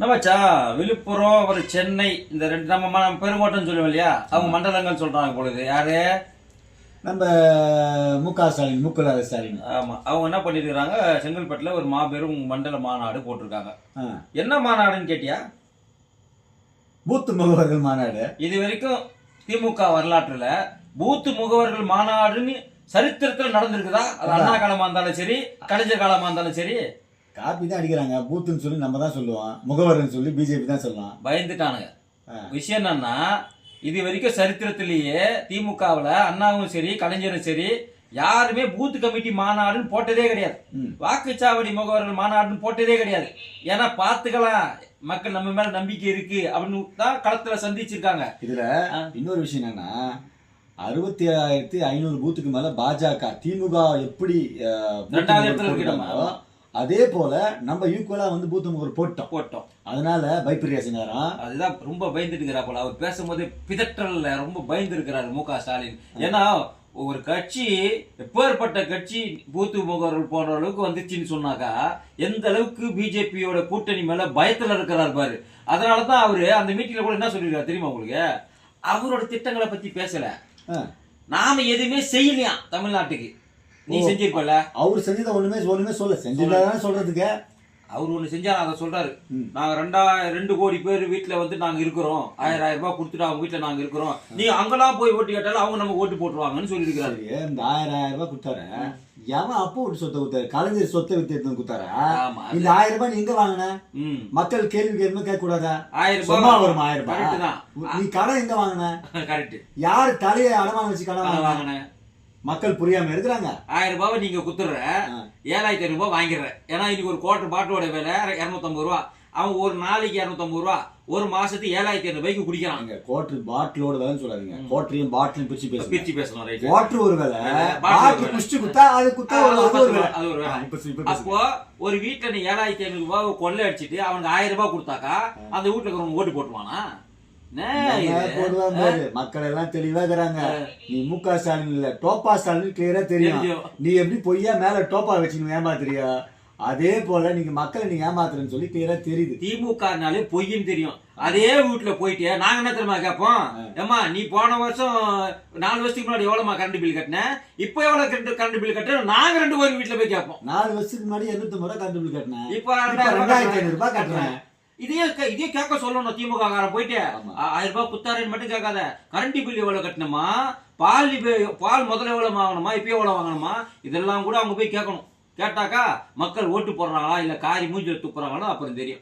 நம்மச்சா விழுப்புரம் ஒரு சென்னை இந்த ரெண்டு நம்ம பெருங்கோட்டம் சொல்லுவோம் இல்லையா? அவங்க மண்டலங்கள் சொல்றாங்க பொழுது. யாரு? நம்ம மு க ஸ்டாலின் முக்குலாத ஸ்டாலின். ஆமா. அவங்க என்ன பண்ணிருக்காங்க செங்கல்பட்டுல ஒரு மாபெரும் மண்டல மாநாடு போட்டிருக்காங்க. என்ன மாநாடுன்னு கேட்டியா? பூத்து முகவர்கள் மாநாடு. இது வரைக்கும் திமுக வரலாற்றுல பூத்து முகவர்கள் மாநாடுன்னு சரித்திரத்துல நடந்திருக்குதா? அது அண்ணா காலமா இருந்தாலும் சரி கலைஞர் காலமா இருந்தாலும் சரி காப்பி தான் அடிக்கிறாங்க. பூத்துன்னு சொல்லி நம்ம தான் சொல்லுவோம். முகவர்னு சொல்லி பிஜேபி தான் சொல்லலாம் பயந்துட்டானுங்க. விஷயம் என்னன்னா இது வரைக்கும் சரித்திரத்திலேயே திமுகவுல அண்ணாவும் சரி கலைஞரும் சரி யாருமே பூத் கமிட்டி மாநாடுன்னு போட்டதே கிடையாது. வாக்குச்சாவடி முகவர்கள் மாநாடுன்னு போட்டதே கிடையாது. ஏன்னா பார்த்துக்கலாம். மக்கள் நம்ம மேல நம்பிக்கை இருக்கு அப்படின்னு தான் களத்துல சந்திச்சிருக்காங்க. இதுல. இன்னொரு விஷயம் என்னன்னா அறுபத்தி ஆயிரத்தி ஐநூறு பூத்துக்கு மேல பாஜக திமுக எப்படி ரெண்டாவது இடத்துல அதே போல நம்ம ஈக்குவலா வந்து பூத்து முகவர் போட்டோம். போட்டோம். அதனால பைப்பிரியா செஞ்சாராம் அதுதான் ரொம்ப பயந்துட்டு இருக்கிறாப்புல அவர் பேசும்போது பிதற்றல்ல ரொம்ப பயந்து இருக்கிறாரு மு க ஸ்டாலின். ஏன்னா ஒரு கட்சி எப்பேற்பட்ட கட்சி பூத்து முகவர்கள் போன்ற அளவுக்கு வந்துச்சுன்னு சொன்னாக்கா எந்த அளவுக்கு பிஜேபியோட கூட்டணி மேல பயத்துல இருக்கிறார் பாரு. அதனாலதான் அவரு அந்த மீட்டிங்ல கூட என்ன சொல்லிருக்காரு தெரியுமா உங்களுக்கு? அவரோட திட்டங்களை பத்தி பேசல. நாம எதுவுமே செய்யலையா தமிழ்நாட்டுக்கு. நீ. செஞ்சிருப்பல அவர் செஞ்சதை ஒண்ணுமே ஒண்ணுமே சொல்ல. செஞ்சதானே சொல்றதுக்கு? அவர் ஒண்ணு செஞ்சாரு அதை சொல்றாரு. ம். நாங்க ரெண்டாயிரம் ரெண்டு கோடி பேர் வீட்டுல வந்து நாங்க இருக்கிறோம். ஆயிரம் ஆயிரம் ரூபாய் கொடுத்துட்டு அவங்க வீட்டுல நாங்க இருக்கிறோம். நீ அங்கெல்லாம் போய் ஓட்டு கேட்டாலும் அவங்க நம்ம ஓட்டு போட்டுருவாங்கன்னு சொல்லியிருக்கிறாரு. இந்த ஆயிரம் ஆயிரம் ரூபாய் கொடுத்தாரு. எவன் அப்போ விட்டு சொத்தை கொடுத்தாரு? கலைஞர் சொத்தை வித்து கொடுத்தாரா? இந்த ஆயிரம் ரூபாய் நீ எங்க வாங்கின? மக்கள் கேள்வி கேட்குமே கேட்க கூடாதா ஆயிரம் ரூபாய் வருமா ஆயிரம் ரூபாய். நீ கடன் எங்க வாங்கின? கரெக்ட் யாரு தலையை அடமானம் வச்சு கடன் வாங்கின. மக்கள் புரியாம இருக்கிறாங்க. ஆயிரம் ரூபாவை நீங்க குத்துடுற. ஏழாயிரத்தி ஐநூறு ரூபாய் வாங்கிடுற. ஏன்னா இன்னைக்கு ஒரு குவார்டர் பாட்டோட விலை இருநூத்தம்பது ரூபா. அவன் ஒரு நாளைக்கு இருநூத்தம்பது ரூபா. ஒரு மாசத்துக்கு ஏழாயிரத்தி ஐநூறு ரூபாய்க்கு குடிக்கிறான். அங்க கோட்டர் பாட்டிலோட வேலைன்னு சொல்லாதீங்க. கோட்டரையும் பாட்டிலையும் பிரிச்சு பேசுங்க. பிரிச்சு பேசணும் ரைட் ஒரு வேலை பாட்டில். குடிச்சு குத்தா அது குத்தா அது ஒரு வேலை அது ஒரு. அப்போ ஒரு வீட்டுல நீ ஏழாயிரத்தி ஐநூறு ரூபாய் கொள்ளை அடிச்சிட்டு அவனுக்கு ஆயிரம் ரூபாய் கொடுத்தாக்கா அந்த வீட்டுல ஓட்டு போட்டுவானா? மக்கள் எல்லாம் தெளிவா இருக்கிறாங்க. நீ மு க ஸ்டாலின் இல்ல டோப்பா ஸ்டாலின் கிளியரா தெரியும். நீ எப்படி பொய்யா மேல டோப்பா வச்சு ஏமாத்துறியா? அதே போல நீங்க மக்களை நீங்க ஏமாத்துறேன்னு சொல்லி கிளியரா தெரியுது. திமுகனாலே பொய்ன்னு தெரியும். அதே வீட்டுல போயிட்டு நாங்க என்ன தெரியுமா கேட்போம் ஏம்மா நீ போன வருஷம் நாலு வருஷத்துக்கு முன்னாடி எவ்வளவுமா கரண்ட் பில் கட்டின? இப்போ எவ்வளவு கரண்ட் கரண்ட் பில் கட்டுற? நாங்க ரெண்டு பேரும் வீட்டுல போய் கேட்போம் நாலு வருஷத்துக்கு முன்னாடி எண்ணூத்தி ரூபாய் கரண்ட் பில் கட்டினேன் இப்போ ரெண்டாயிரத்தி ஐநூறு ரூபாய் கட்டுறேன். இதே க- இதே கேட்க சொல்லணும் திமுக காரன் போயிட்டு ஆயிரம் ரூபாய் குத்தாரன்னு மட்டும் கேட்காத. கரண்ட் பில் எவ்வளவு கட்டணுமா? பால் பால் முதல்ல எவ்வளவு வாங்கணுமா? இப்ப எவ்வளவு வாங்கணுமா? இதெல்லாம் கூட அவங்க போய் கேட்கணும். கேட்டாக்கா மக்கள் ஓட்டு போடுறாங்களா? இல்ல காரி மூஞ்சில துப்புறாங்களோ? அப்புறம் தெரியும்.